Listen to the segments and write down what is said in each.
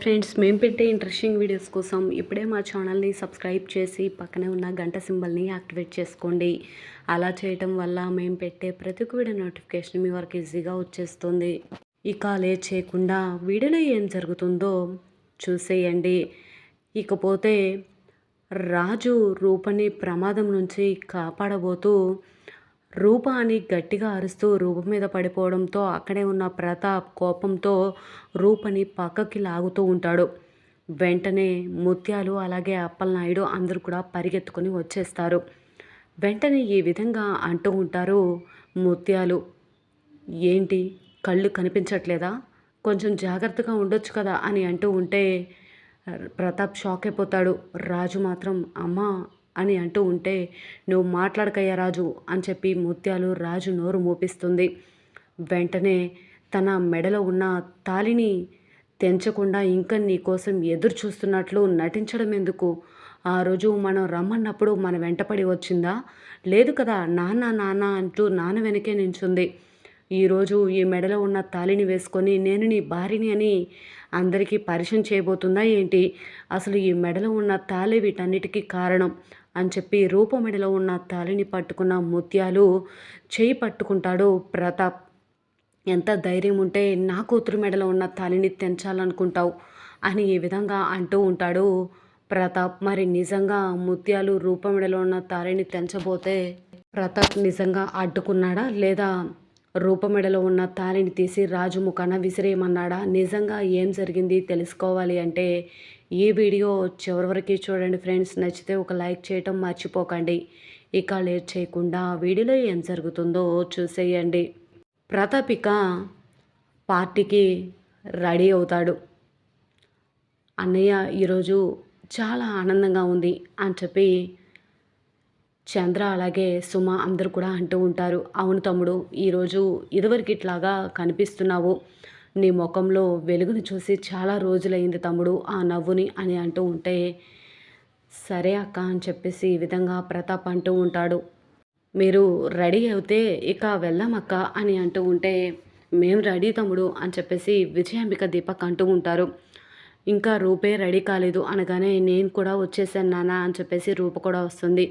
Friends మేము పెట్టే interesting videos కోసం ఇప్పుడే మా ఛానల్ని సబ్స్క్రైబ్ చేసి పక్కనే ఉన్న గంట సింబల్ని యాక్టివేట్ చేసుకోండి. అలా చేయటం వల్ల మేము పెట్టే ప్రతి ఒక్క వీడియో నోటిఫికేషన్ మీ వరకు ఈజీగా వచ్చేస్తుంది. ఇక లేట్ చేయకుండా వీడియోలో ఏం జరుగుతుందో చూసేయండి. ఇకపోతే రాజు రూపని ప్రమాదం నుంచి కాపాడబోతూ రూప అని గట్టిగా అరుస్తూ రూప మీద పడిపోవడంతో అక్కడే ఉన్న ప్రతాప్ కోపంతో రూపని పక్కకి లాగుతూ ఉంటాడు. వెంటనే ముత్యాలు అలాగే అప్పలనాయుడు అందరూ కూడా పరిగెత్తుకొని వచ్చేస్తారు. వెంటనే ఈ విధంగా అంటూ ఉంటారు ముత్యాలు. ఏంటి? కళ్ళు కనిపించట్లేదా? కొంచెం జాగ్రత్తగా ఉండొచ్చు కదా అని అంటూ ఉంటే ప్రతాప్ షాక్ అయిపోతాడు. రాజు మాత్రం అమ్మ అని అంటూ ఉంటే నువ్వు మాట్లాడకయ్యా రాజు అని చెప్పి ముత్యాలు రాజు నోరు మూపిస్తుంది. వెంటనే తన మెడలో ఉన్న తాలిని తెంచకుండా ఇంకా నీ కోసం ఎదురు చూస్తున్నట్లు నటించడం ఎందుకు ఆ రోజు మనం రమ్మన్నప్పుడు మన వెంటపడి వచ్చిందా? లేదు కదా నాన్న నాన్న అంటూ నాన్న వెనకే నించుంది. ఈరోజు ఈ మెడలో ఉన్న తాలిని వేసుకొని నేను నీ భార్యని అని అందరికీ పరిచయం చేయబోతుందా ఏంటి? అసలు ఈ మెడలో ఉన్న తాళి వీటన్నిటికీ కారణం. అని చెప్పి రూపమెడలో ఉన్న తాలిని పట్టుకున్న ముత్యాలు చేయి పట్టుకుంటాడు ప్రతాప్. ఎంత ధైర్యం ఉంటే నా కూతురు మెడలో ఉన్న తాలిని తెంచాలనుకుంటావు అని ఈ విధంగా అంటూ ఉంటాడు ప్రతాప్. మరి నిజంగా ముత్యాలు రూపమెడలో ఉన్న తాలిని తెంచబోతే ప్రతాప్ నిజంగా అడ్డుకున్నాడా లేదా రూపమెడలో ఉన్న తాలిని తీసి రాజు ముఖాన విసిరేయమన్నాడా? నిజంగా ఏం జరిగింది తెలుసుకోవాలి అంటే ఈ వీడియో చివరి వరకు చూడండి ఫ్రెండ్స్. నచ్చితే ఒక లైక్ చేయటం మర్చిపోకండి. ఇక లేట్ చేయకుండా వీడియోలో ఏం జరుగుతుందో చూసేయండి. ప్రతాపిక పార్టీకి రెడీ అవుతాడు. అన్నయ్య ఈరోజు చాలా ఆనందంగా ఉంది అని చెప్పి చంద్ర అలాగే సుమ అందరు కూడా అంటూ ఉంటారు. అవును తమ్ముడు ఈరోజు ఇదివరకిట్లాగా కనిపిస్తున్నావు. నీ ముఖంలో వెలుగుని చూసి చాలా రోజులైంది తమ్ముడు ఆ నవ్వుని అని అంటూ ఉంటే సరే అక్క అని చెప్పేసి ఈ విధంగా ప్రతాప్ అంటూ ఉంటాడు. మీరు రెడీ అయితే ఇక వెళ్దాం అక్క అని అంటూ ఉంటే మేము రెడీ తమ్ముడు అని చెప్పేసి విజయాంబిక దీపక్ అంటూ ఉంటారు. ఇంకా రూపే రెడీ కాలేదు అనగానే నేను కూడా వచ్చేసాను నాన్న అని చెప్పేసి రూప కూడా వస్తుంది.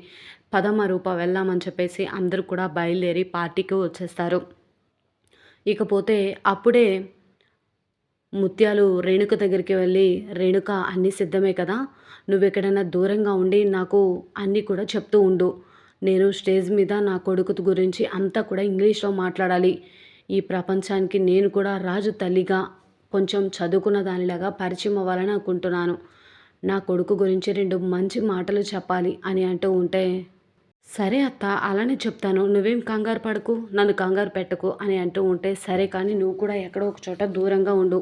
పదమ్మ రూప వెళ్దామని చెప్పేసి అందరూ కూడా బయలుదేరి పార్టీకి వచ్చేస్తారు. ఇకపోతే అప్పుడే ముత్యాలు రేణుక దగ్గరికి వెళ్ళి రేణుక అన్నీ సిద్ధమే కదా? నువ్వు ఎక్కడైనా దూరంగా ఉండి నాకు అన్నీ కూడా చెప్తూ ఉండు. నేను స్టేజ్ మీద నా కొడుకు గురించి అంతా కూడా ఇంగ్లీష్లో మాట్లాడాలి. ఈ ప్రపంచానికి నేను కూడా రాజు తల్లిగా కొంచెం చదువుకున్న దానిలాగా పరిచయం అవ్వాలని అనుకుంటున్నాను. నా కొడుకు గురించి రెండు మంచి మాటలు చెప్పాలి అని అంటూ ఉంటే సరే అత్త అలానే చెప్తాను. నువ్వేం కంగారు పడకు నన్ను కంగారు పెట్టకు అని అంటూ ఉంటే సరే కానీ నువ్వు కూడా ఎక్కడో ఒక చోట దూరంగా ఉండు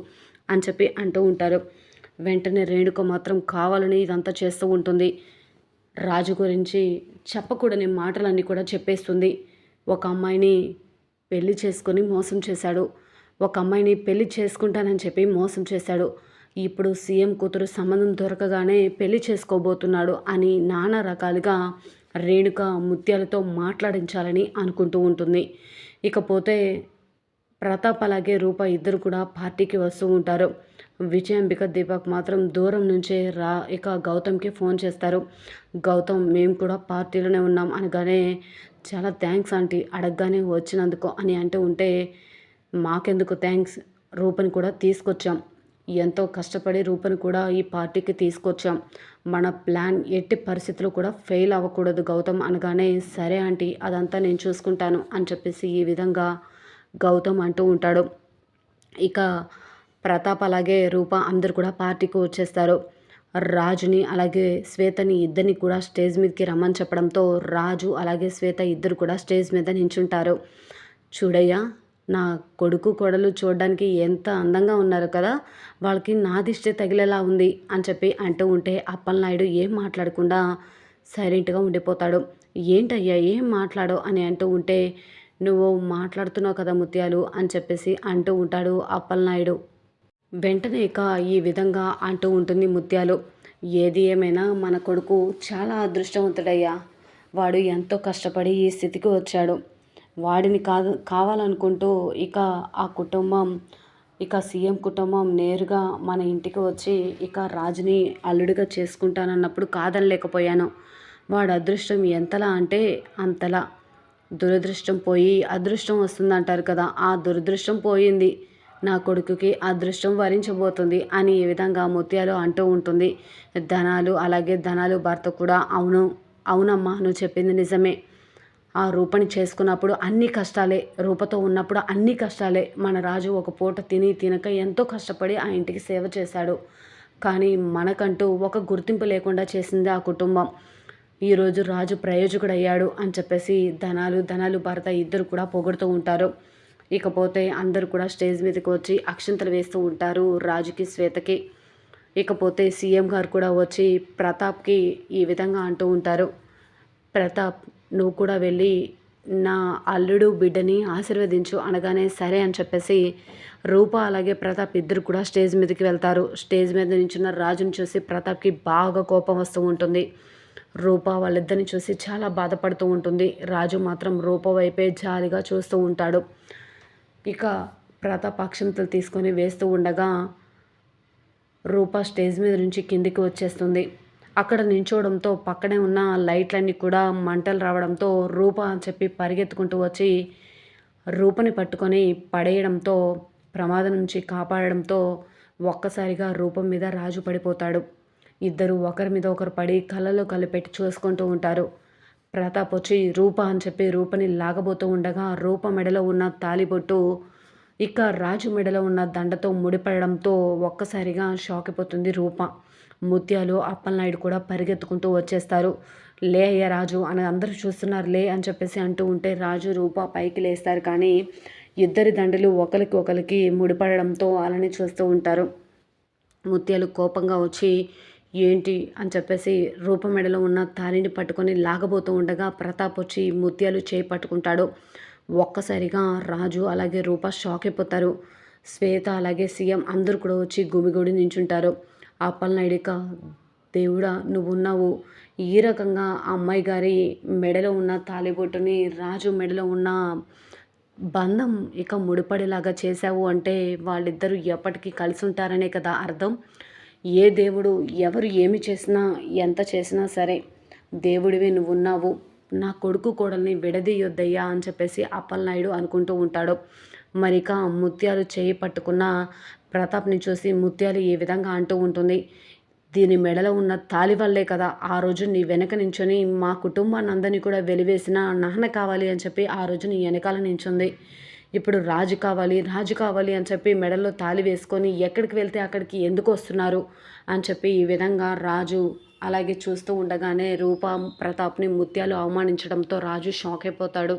అని చెప్పి అంటూ ఉంటారు. వెంటనే రేణుక మాత్రం కావాలని ఇదంతా చేస్తూ ఉంటుంది. రాజు గురించి చెప్పకూడని మాటలన్నీ కూడా చెప్పేస్తుంది. ఒక అమ్మాయిని పెళ్ళి చేసుకొని మోసం చేశాడు. ఒక అమ్మాయిని పెళ్ళి చేసుకుంటానని చెప్పి మోసం చేశాడు. ఇప్పుడు సీఎం కూతురు సంబంధం దొరకగానే పెళ్ళి చేసుకోబోతున్నాడు అని నానా రకాలుగా రేణుక ముత్యాలతో మాట్లాడించాలని అనుకుంటూ ఉంటుంది. ఇకపోతే ప్రతాప్ అలాగే రూప ఇద్దరు కూడా పార్టీకి వస్తూ ఉంటారు. విజయాంబిక దీపక్ మాత్రం దూరం నుంచే రా ఇక గౌతమ్కి ఫోన్ చేస్తారు. గౌతమ్ మేము కూడా పార్టీలోనే ఉన్నాం అనగానే చాలా థ్యాంక్స్ ఆంటీ అడగగానే వచ్చినందుకు అని అంటూ ఉంటే మాకెందుకు థ్యాంక్స్ రూపని కూడా తీసుకొచ్చాం. ఎంతో కష్టపడి రూపను కూడా ఈ పార్టీకి తీసుకొచ్చాం. మన ప్లాన్ ఎట్టి పరిస్థితులు కూడా ఫెయిల్ అవ్వకూడదు గౌతమ్ అనగానే సరే ఆంటీ అదంతా నేను చూసుకుంటాను అని చెప్పేసి ఈ విధంగా గౌతమ్ అంటూ ఉంటాడు. ఇక ప్రతాప్ అలాగే రూప అందరు కూడా పార్టీకి వచ్చేస్తారు. రాజుని అలాగే శ్వేతని ఇద్దరిని కూడా స్టేజ్ మీదకి రమ్మని చెప్పడంతో రాజు అలాగే శ్వేత ఇద్దరు కూడా స్టేజ్ మీద నించుంటారు. చూడయ్యా నా కొడుకు కొడలు చూడడానికి ఎంత అందంగా ఉన్నారు కదా వాళ్ళకి నా దిష్టి తగిలేలా ఉంది అని చెప్పి అంటూ ఉంటే అప్పలనాయుడు ఏం మాట్లాడకుండా సైలెంట్గా ఉండిపోతాడు. ఏంటయ్యా ఏం మాట్లాడు అని అంటూ ఉంటే నువ్వు మాట్లాడుతున్నావు కదా ముత్యాలు అని చెప్పేసి అంటూ ఉంటాడు అప్పలనాయుడు వెంటనే ఇక ఈ విధంగా అంటూ ఉంటుంది ముత్యాలు. ఏది ఏమైనా మన కొడుకు చాలా అదృష్టవంతుడయ్యా. వాడు ఎంతో కష్టపడి ఈ స్థితికి వచ్చాడు. వాడిని కాదు కావాలనుకుంటూ ఇక ఆ కుటుంబం ఇక సీఎం కుటుంబం నేరుగా మన ఇంటికి వచ్చి ఇక రాజుని అల్లుడిగా చేసుకుంటానన్నప్పుడు కాదనలేకపోయాను. వాడు అదృష్టం ఎంతలా అంటే అంతలా. దురదృష్టం పోయి అదృష్టం వస్తుంది అంటారు కదా ఆ దురదృష్టం పోయింది. నా కొడుకుకి అదృష్టం వరించబోతుంది అని ఈ విధంగా ముత్యాలు అంటూ ఉంటుంది. ధనాలు అలాగే ధనాలు భర్త కూడా అవును అవునమ్మా నువ్వు చెప్పింది నిజమే. ఆ రూపని చేసుకున్నప్పుడు అన్ని కష్టాలే రూపతో ఉన్నప్పుడు అన్ని కష్టాలే. మన రాజు ఒక పూట తిని తినక ఎంతో కష్టపడి ఆ ఇంటికి సేవ చేశాడు. కానీ మనకంటూ ఒక గుర్తింపు లేకుండా చేసింది ఆ కుటుంబం. ఈరోజు రాజు ప్రయోజకుడు అయ్యాడు అని చెప్పేసి ధనాలు ధనాలు భర్త ఇద్దరు కూడా పొగుడుతూ ఉంటారు. ఇకపోతే అందరూ కూడా స్టేజ్ మీదకి వచ్చి అక్షంతలు వేస్తూ ఉంటారు రాజుకి శ్వేతకి. ఇకపోతే సీఎం గారు కూడా వచ్చి ప్రతాప్కి ఈ విధంగా అంటూ ఉంటారు. ప్రతాప్ నువ్వు కూడా వెళ్ళి నా అల్లుడు బిడ్డని ఆశీర్వదించు అనగానే సరే అని చెప్పేసి రూప అలాగే ప్రతాప్ ఇద్దరు కూడా స్టేజ్ మీదకి వెళ్తారు. స్టేజ్ మీద నించున్న రాజుని చూసి ప్రతాప్కి బాగా కోపం వస్తూ ఉంటుంది. రూప వాళ్ళిద్దరిని చూసి చాలా బాధపడుతూ ఉంటుంది. రాజు మాత్రం రూప వైపే జాలిగా చూస్తూ ఉంటాడు. ఇక ప్రతాప్ అక్షంతలు తీసుకొని వేస్తూ ఉండగా రూప స్టేజ్ మీద నుంచి కిందికి వచ్చేస్తుంది. అక్కడ నించోవడంతో పక్కనే ఉన్న లైట్లన్నీ కూడా మంటలు రావడంతో రూప అని చెప్పి పరిగెత్తుకుంటూ వచ్చి రూపని పట్టుకొని పడేయడంతో ప్రమాదం నుంచి కాపాడడంతో ఒక్కసారిగా రూపం మీద రాజు పడిపోతాడు. ఇద్దరు ఒకరి మీద ఒకరు పడి కళ్ళలో కళ్ళు పెట్టి చూసుకుంటూ ఉంటారు. ప్రతాప్ వచ్చి రూప అని చెప్పి రూపని లాగబోతూ ఉండగా రూప మెడలో ఉన్న తాలిబొట్టు ఇక రాజు మెడలో ఉన్న దండతో ముడిపడడంతో ఒక్కసారిగా షాక్ అయిపోతుంది రూప. ముత్యాలు అప్పలనాయుడు కూడా పరిగెత్తుకుంటూ వచ్చేస్తారు. లే అయ్యా రాజు అని అందరూ చూస్తున్నారు. లే అని చెప్పేసి అంటూ ఉంటే రాజు రూప పైకి లేస్తారు. కానీ ఇద్దరి దండలు ఒకరికి ఒకరికి ముడిపడడంతో అలానే చూస్తూ ఉంటారు. ముత్యాలు కోపంగా వచ్చి ఏంటి? అని చెప్పేసి రూపమెడలో ఉన్న తాలిని పట్టుకొని లాగబోతూ ఉండగా ప్రతాప్ వచ్చి ముత్యాలు చేయి పట్టుకుంటాడు. ఒక్కసారిగా రాజు అలాగే రూప షాక్ అయిపోతారు. శ్వేత అలాగే సీఎం అందరూ కూడా వచ్చి గుమిగూడి నించుంటారు. అప్పలనాయుడిక దేవుడా నువ్వున్నావు. ఈ రకంగా ఆ అమ్మాయి గారి మెడలో ఉన్న తాలిబొట్టుని రాజు మెడలో ఉన్న బంధం ఇక ముడిపడేలాగా చేశావు అంటే వాళ్ళిద్దరూ ఎప్పటికీ కలిసి ఉంటారనే కదా అర్థం. ఏ దేవుడు ఎవరు ఏమి చేసినా ఎంత చేసినా సరే దేవుడివే నువ్వున్నావు. నా కొడుకు కోడల్ని విడదీయొద్దయ్యా అని చెప్పేసి అప్పలనాయుడు అనుకుంటూ ఉంటాడు. మరిక ముత్యాలు చేయి పట్టుకున్న ప్రతాప్ని చూసి ముత్యాలు ఏ విధంగా అంటూ ఉంటుంది? దీని మెడలో ఉన్న తాలి వల్లే కదా ఆ రోజు నీ వెనక నించొని మా కుటుంబాన్ని అందరినీ కూడా వెలివేసిన నాన్న కావాలి అని చెప్పి ఆ రోజు నీ వెనకాల నించుంది. ఇప్పుడు రాజు కావాలి రాజు కావాలి అని చెప్పి మెడల్లో తాలి వేసుకొని ఎక్కడికి వెళ్తే అక్కడికి ఎందుకు వస్తున్నారు? అని చెప్పి ఈ విధంగా రాజు అలాగే చూస్తూ ఉండగానే రూప ప్రతాప్ని ముత్యాలు అవమానించడంతో రాజు షాక్ అయిపోతాడు.